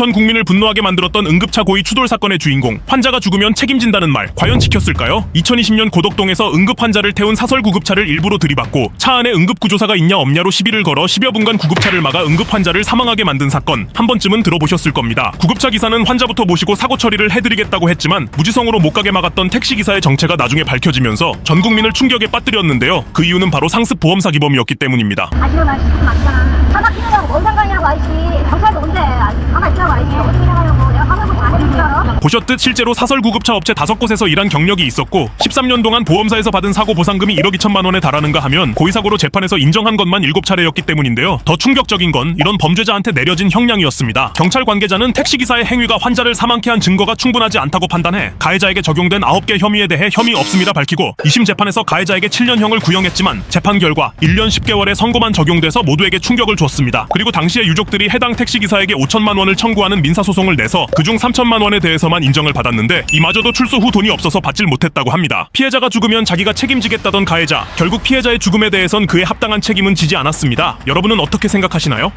전 국민을 분노하게 만들었던 응급차 고의 추돌 사건의 주인공 환자가 죽으면 책임진다는 말 과연 지켰을까요? 2020년 고덕동에서 응급 환자를 태운 사설 구급차를 일부러 들이받고 차 안에 응급 구조사가 있냐 없냐로 시비를 걸어 10여 분간 구급차를 막아 응급 환자를 사망하게 만든 사건 한 번쯤은 들어보셨을 겁니다. 구급차 기사는 환자부터 모시고 사고 처리를 해드리겠다고 했지만 무지성으로 못 가게 막았던 택시 기사의 정체가 나중에 밝혀지면서 전 국민을 충격에 빠뜨렸는데요. 그 이유는 바로 상습 보험 사기범이었기 때문입니다. 아 보셨듯 실제로 사설 구급차 업체 다섯 곳에서 일한 경력이 있었고 13년 동안 보험사에서 받은 사고 보상금이 1억 2천만 원에 달하는가 하면 고의사고로 재판에서 인정한 것만 7차례였기 때문인데요. 더 충격적인 건 이런 범죄자한테 내려진 형량이었습니다. 경찰 관계자는 택시기사의 행위가 환자를 사망케 한 증거가 충분하지 않다고 판단해 가해자에게 적용된 9개 혐의에 대해 혐의 없음이라 밝히고 2심 재판에서 가해자에게 7년형을 구형했지만 재판 결과 1년 10개월의 선고만 적용돼서 모두에게 충격을 줬습니다. 그리고 당시에 유족들이 해당 택시기사에게 5천만 원을 청구하는 민사소송을 내서 그중 3천만 원에 대해서만 인정을 받았는데 이마저도 출소 후 돈이 없어서 받질 못했다고 합니다. 피해자가 죽으면 자기가 책임지겠다던 가해자 결국 피해자의 죽음에 대해선 그에 합당한 책임은 지지 않았습니다. 여러분은 어떻게 생각하시나요?